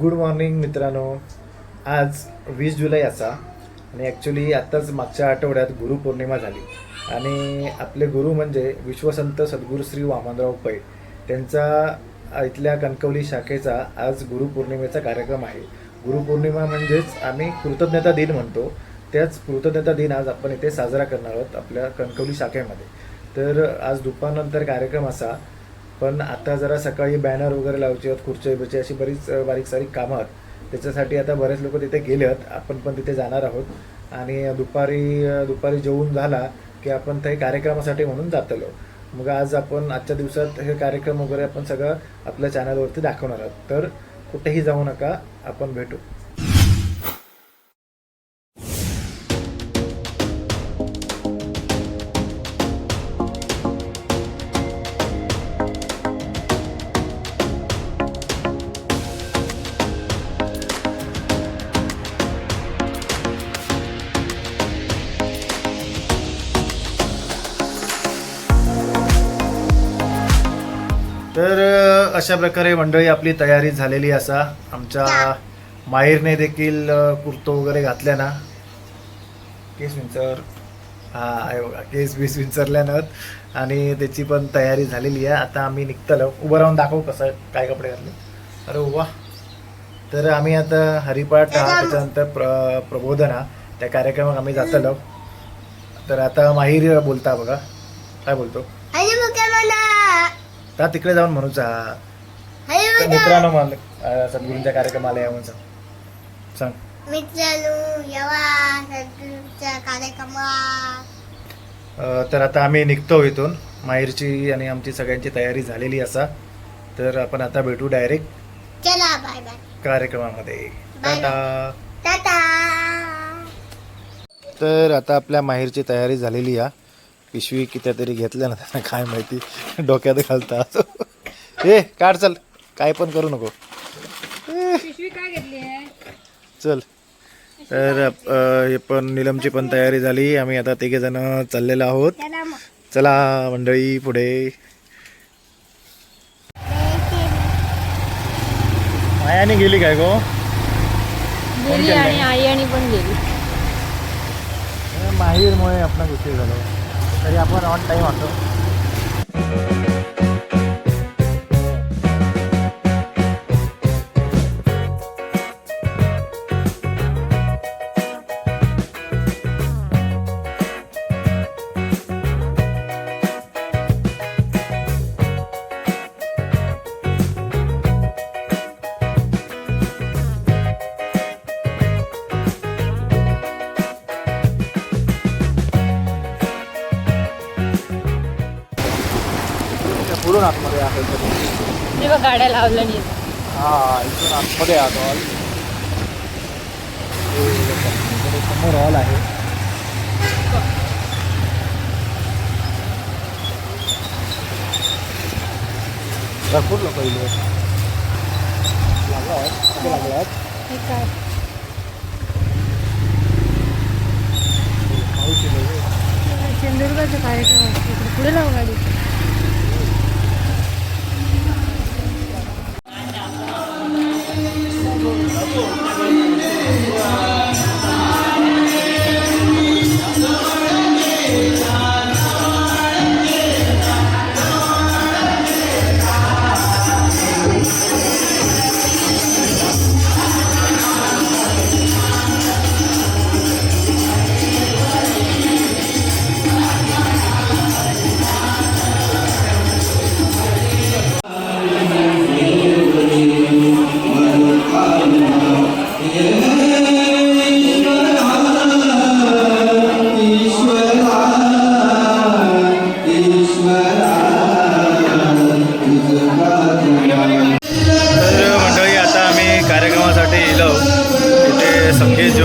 Good morning मित्रांनो. आज वीस जुलै असा आणि ॲक्च्युली आत्ताच मागच्या आठवड्यात गुरुपौर्णिमा झाली. आणि आपले गुरु म्हणजे विश्वसंत सद्गुरू श्री वामनराव पै त्यांचा इथल्या कणकवली शाखेचा आज गुरुपौर्णिमेचा कार्यक्रम आहे. गुरुपौर्णिमा म्हणजेच आम्ही कृतज्ञता दिन म्हणतो. त्याच कृतज्ञता दिन आज आपण इथे साजरा करणार आहोत आपल्या कणकवली शाखेमध्ये. तर आज दुपारनंतर कार्यक्रम असा पण आता जरा सकाळी बॅनर वगैरे लावचे आहेत खुर्ची बिर्ची अशी बरीच बारीक सारीक कामं आहेत. त्याच्यासाठी आता बरेच लोक तिथे गेले आहेत. आपण पण तिथे जाणार आहोत. आणि दुपारी दुपारी जेवून झाला की आपण ते कार्यक्रमासाठी म्हणून जातलो. मग आज आपण आजच्या दिवसात हे कार्यक्रम वगैरे आपण सगळं आपल्या चॅनलवरती दाखवणार आहोत. तर कुठेही जाऊ नका. आपण भेटू. अशा प्रकारे मंडळी आपली तयारी झालेली असा. आमच्या माहेरने देखील कुर्तो वगैरे घातल्या ना. केस विंचर. हा आहे बघा केस बीस विंचरल्यानं आणि त्याची पण तयारी झालेली आहे. आता आम्ही निघतलो. उभं राहून दाखवू कसं काय कपडे घातले. अरे वा. तर आम्ही आता हरिपाठ हा त्याच्यानंतर प्र प्रबोधना त्या कार्यक्रमात आम्ही जातलो. तर आता माहीर बोलता बघा. काय बोलतो? तिकडे जाऊन म्हणूचा तर मित्रांनो मला अं, सद्गुरूंच्या कार्यक्रमाला या म्हणून सांग. सांग मित्रांनो येवा सद्गुरूच्या कार्यक्रमात. अं, तर आता आम्ही निघतो इथून. माहेरची आणि आमची सगळ्यांची तयारी झालेली असा. तर आपण आता भेटू डायरेक्ट चला बाय बाय कार्यक्रमामध्ये. बाय. टाटा. टाटा. तर आता आपल्या माहेरची तयारी झालेली आहे पिशवी किती तरी घेतल्या ना त्यांना काय माहिती. डोक्यात घालता. ए काढ चल. काय पण करू नको. पिशवी काय घेतली आहे? चल. तर हे पण निलमची पण तयारी झाली. आम्ही आता तिघे जण चाललेलो आहोत. चला मंडळी पुढे. मायाने गेली काय गो? गेली आणि आई आणि पण गेली. माहीरमुळे आपण उशीर झालो. तरी आपण ऑन टाईम होतो पुढून आतमध्ये आहे तेव्हा गाड्या लावल्या नाही हा इथून आतमध्ये आलो हॉल समोर हॉल आहे. भरपूर लोक इथे लागला लागला काय. सिंधुदुर्गाचा कार्यक्रम पुढे लावू गाडी.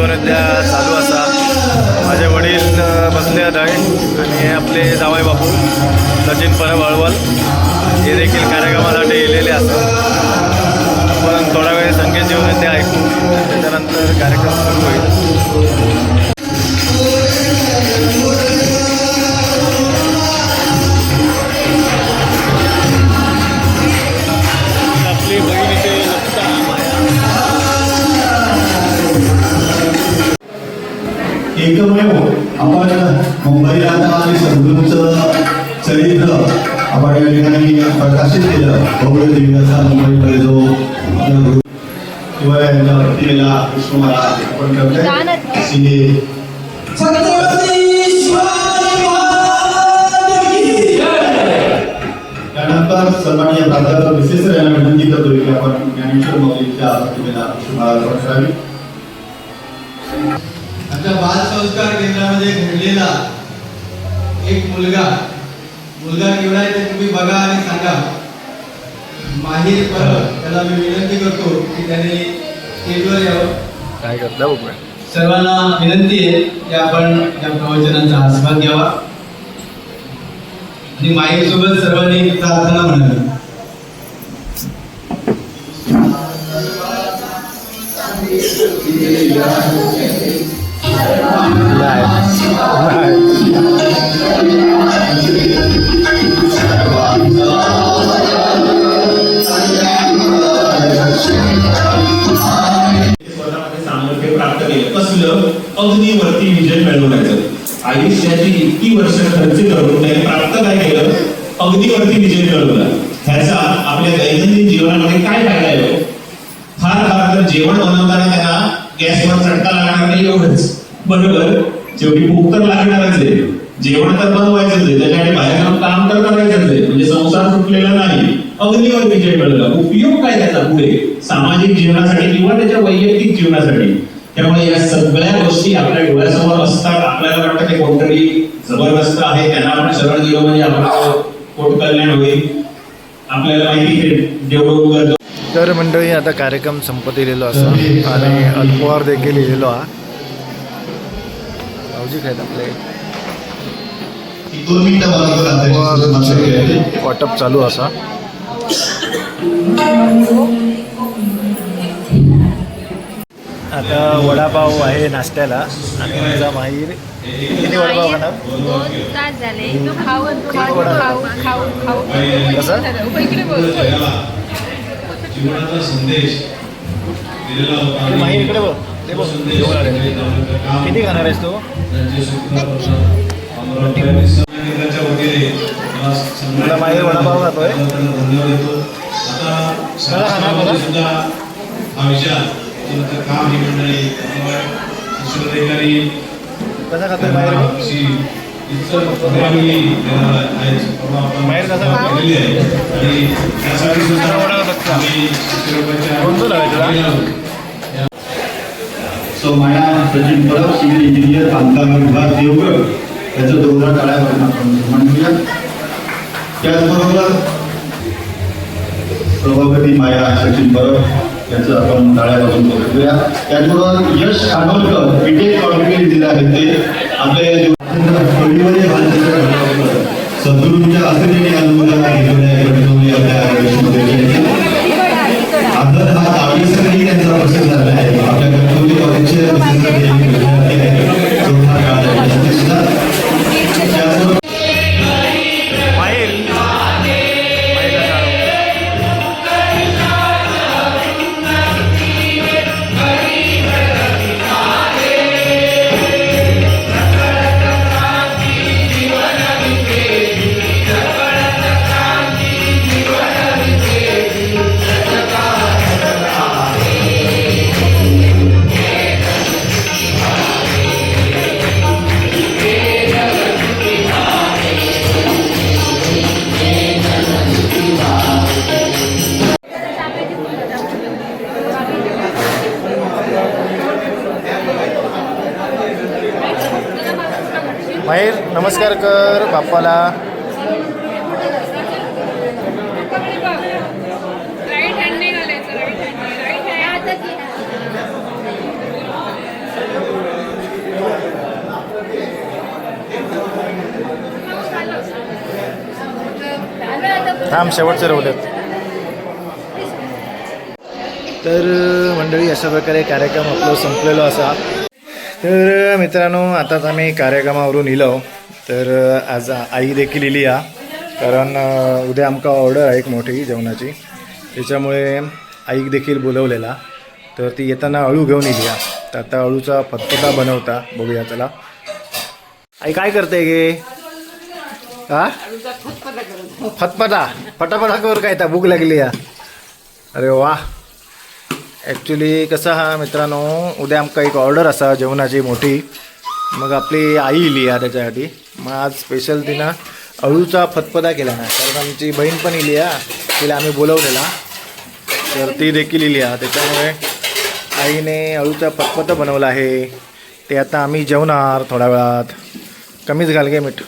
संगीत चालू असा. माझे वडील बसले आहेत आहे आणि आपले जावई बापू सचिन परब अळवल हे देखील कार्यक्रमासाठी येलेले असतात. आपण थोडा वेळ संगीत जीवनविद्या ऐकू त्याच्यानंतर कार्यक्रम सुरू होईल. एकमेव आपण मुंबईला आणि सद्गुरूंचं चरित्र आपण या ठिकाणी प्रकाशित केलं. भव्य दिव्याचा मुंबईमध्ये जो वतीला पुष्पमाला आपण त्यानंतर सन्माननीय प्राध्यापक विशेष यांना विनंती करतो की आपण ज्ञानेश्वर मौलीच्या प्रतिमेला अर्पण करावी. आमच्या बाल संस्कार केंद्रामध्ये घडलेला एक मुलगा मुलगा केवढा आहे ते तुम्ही बघा आणि सांगा माहीर परब त्याला मी विनंती करतो की त्याने स्टेजवर यावं काय करता बघूया सर्वांना विनंती आहे की आपण या प्रवचनांचा आस्वाद घ्यावा आणि माहीर सोबत सर्वांनी प्रार्थना म्हणावी स्वतःमध्ये सामर्थ्य अग्नीवरती विजय मिळवण्याचं. आयुष्याची इतकी वर्ष खर्च करून त्याने प्राप्त काय केलं? अग्नीवरती विजय मिळवला. ह्याचा आपल्या दैनंदिन जीवनामध्ये काय फायदा आहे? फार फार तर जेवण बनवताना त्यांना गॅसवर चढता लागणार नाही एवढंच. बरोबर. शेवटी भूक तर लागणारच आहे. जेवण तर बनवायचंच आहे. त्याच्यासाठी बाहेर जाऊन काम तर करायचंच आहे. म्हणजे संसार सुटलेला नाही. अग्नीवर विजय मिळवला उपयोग काय त्याचा पुढे? सामाजिक जीवनासाठी किंवा त्याच्या वैयक्तिक जीवनासाठी? त्यामुळे या सगळ्या गोष्टी आपल्या डोळ्यासमोर असतात. आपल्याला वाटतं ते कोणतरी जबरदस्त आहे. त्यांना आपण शरण गेलो म्हणजे आपलं पोट कल्याण होईल. आपल्याला माहिती आहे जेवढं गरज तर मंडळी आता कार्यक्रम संपत येलेलो असा. आणि अल्पहार देखील येलेलो हा भाऊजी खायत आपले. वाटप चालू असा. आता वडापाव आहे नाश्त्याला. आणि माझा माहीर. किती वडापाव खाणार? कसं? माहीर इकडे बघ. किती खाणार आहेस तू मला बाहेर वडापाव खातोय. कसा खातोय बाहेर बाहेर कसा खातो? कोणतं लावायचं. So Maya Sachin Parab civil engineer बांधकाम विभाग देवगड. त्याचं दोघा काळावरून आपण सन्मान करूया त्याचबरोबर सभापती माया सचिन परब याचं आपण टाळ्यापासून बघूया. त्याचबरोबर यश खानोलकर बीटेक कॉन्ट्रिब्युट दिले आहेत ते. आपल्या कविवर्य बालचंद्र सद्गुरूंच्या असलेली अनुमोदन आहे माहीर नमस्कार कर बाप्पाला. थांब शेवटचे रवलेत. तर मंडळी अशा प्रकारे कार्यक्रम आपलं संपलेलो असा. तर मित्रांनो आताच आम्ही कार्यक्रमावरून इलो. तर आज आई देखील इली या कारण उद्या आमका ऑर्डर आहे एक मोठी जेवणाची. त्याच्यामुळे आईक देखील बोलवलेला. तर ती येताना अळू घेऊन इली या तर आता अळूचा फतफता बनवता. बघूया चला. आई काय करते गे? हा? फतफटा फटाफटा. कर काय भूक लागली या. अरे वा. ॲक्च्युली कसं हा मित्रांनो उद्या आमका एक ऑर्डर असा जेवणाची मोठी. मग आपली आई इली या त्याच्यासाठी. मग आज स्पेशल तिनं अळूचा फतफदा केला ना. कारण आमची बहीण पण इली हा तिला आम्ही बोलवलेला. तर ती देखील इली हा. त्याच्यामुळे आईने अळूचा फतफता बनवला आहे. ते आता आम्ही जेवणार थोड्या वेळात. कमीच घाल गे मीठ.